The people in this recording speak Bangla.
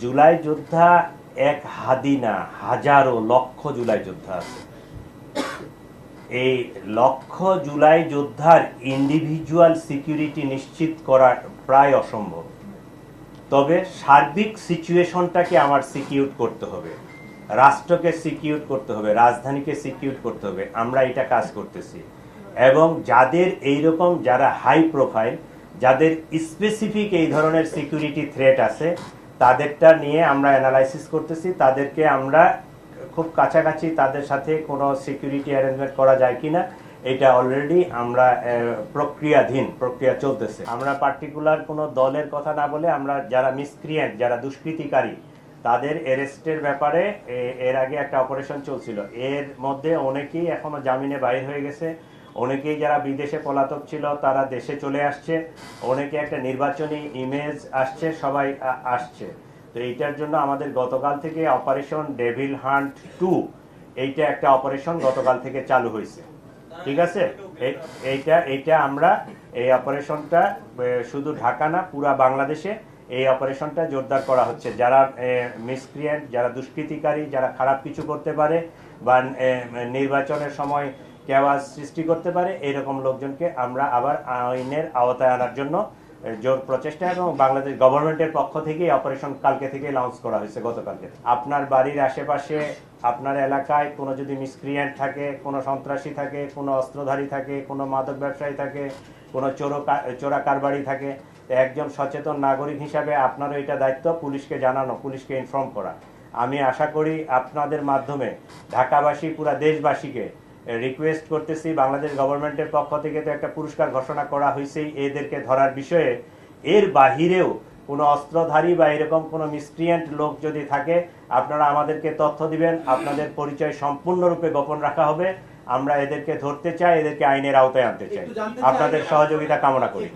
জুলাই যোদ্ধা এক হাদি না, হাজারো লক্ষ জুলাই যোদ্ধা আছে। এই লক্ষ জুলাই যোদ্ধার ইন্ডিভিজুয়াল সিকিউরিটি নিশ্চিত করা প্রায় অসম্ভব। তবে সার্বিক সিচুয়েশনটাকে আমার সিকিউর করতে হবে। রাষ্ট্রকে সিকিউর করতে হবে, রাজধানীকে সিকিউর করতে হবে, আমরা এটা কাজ করতেছি। এবং যাদের এইরকম যারা হাই প্রোফাইল যাদের স্পেসিফিক এই ধরনের সিকিউরিটি থ্রেট আছে তাদেরটা নিয়ে আমরা অ্যানালাইসিস করতেছি, তাদেরকে আমরা খুব কাছাকাছি তাদের সাথে কোনো সিকিউরিটি অ্যারেঞ্জমেন্ট করা যায় কিনা, এটা অলরেডি আমরা প্রক্রিয়াধীন, প্রক্রিয়া চলতেছে। আমরা পার্টিকুলার কোনো দলের কথা না বলে আমরা যারা মিসক্রিয়েন্ট যারা দুষ্কৃতিকারী, তাদের অ্যারেস্টের ব্যাপারে এর আগে একটা অপারেশন চলছিল। এর মধ্যে অনেকেই এখনও জামিনে বাইর হয়ে গেছে। অনেকেই যারা বিদেশে পলাতক ছিল, তারা দেশে চলে আসছে। অনেকে একটা নির্বাচনী ইমেজ আসছে, সবাই আসছে। তো এইটার জন্য আমাদের গতকাল থেকে অপারেশন ডেভিল হান্ট টু এইটা একটা অপারেশন গতকাল থেকে চালু হয়েছে। ঠিক আছে? এই- এইটা এইটা আমরা এই অপারেশনটা শুধু ঢাকা না, পুরা বাংলাদেশে এই অপারেশনটা জোরদার করা হচ্ছে। যারা মিসক্রিয়েন্ট যারা দুষ্কৃতিকারী, যারা খারাপ কিছু করতে পারে বা নির্বাচনের সময় কেওয়াজ সৃষ্টি করতে পারে এরকম লোকজনকে আমরা আবার আইনের আওতায় আনার জন্য জোর প্রচেষ্টা এবং বাংলাদেশ গভর্নমেন্টের পক্ষ থেকে অপারেশন কালকে থেকে লঞ্চ করা হয়েছে গতকালকে। আপনার বাড়ির আশেপাশে, আপনার এলাকায় কোনো যদি মিসক্রিয়েন্ট থাকে, কোনো সন্ত্রাসী থাকে, কোনো অস্ত্রধারী থাকে, কোনো মাদক ব্যবসায়ী থাকে, কোনো চোরো চোরা কারবারি থাকে, একজন সচেতন নাগরিক হিসাবে আপনারও এটা দায়িত্ব, পুলিশকে জানানো, পুলিশকে ইনফর্ম করা। আমি আশা করি আপনাদের মাধ্যমে ঢাকাবাসী, পুরা দেশবাসীকে রিকোয়েস্ট করতেছি বাংলাদেশ গভর্নমেন্টের পক্ষ থেকে তো একটা পুরস্কার ঘোষণা করা হয়েছে এদেরকে ধরার বিষয়ে। এর বাহিরেও কোনো অস্ত্রধারী বা এরকম কোনো মিসক্রিয়েন্ট লোক যদি থাকে আপনারা আমাদেরকে তথ্য দিবেন আপনাদের পরিচয় সম্পূর্ণরূপে গোপন রাখা হবে। আমরা এদেরকে ধরতে চাই এদেরকে আইনের আওতায় আনতে চাই। আপনাদের সহযোগিতা কামনা করি।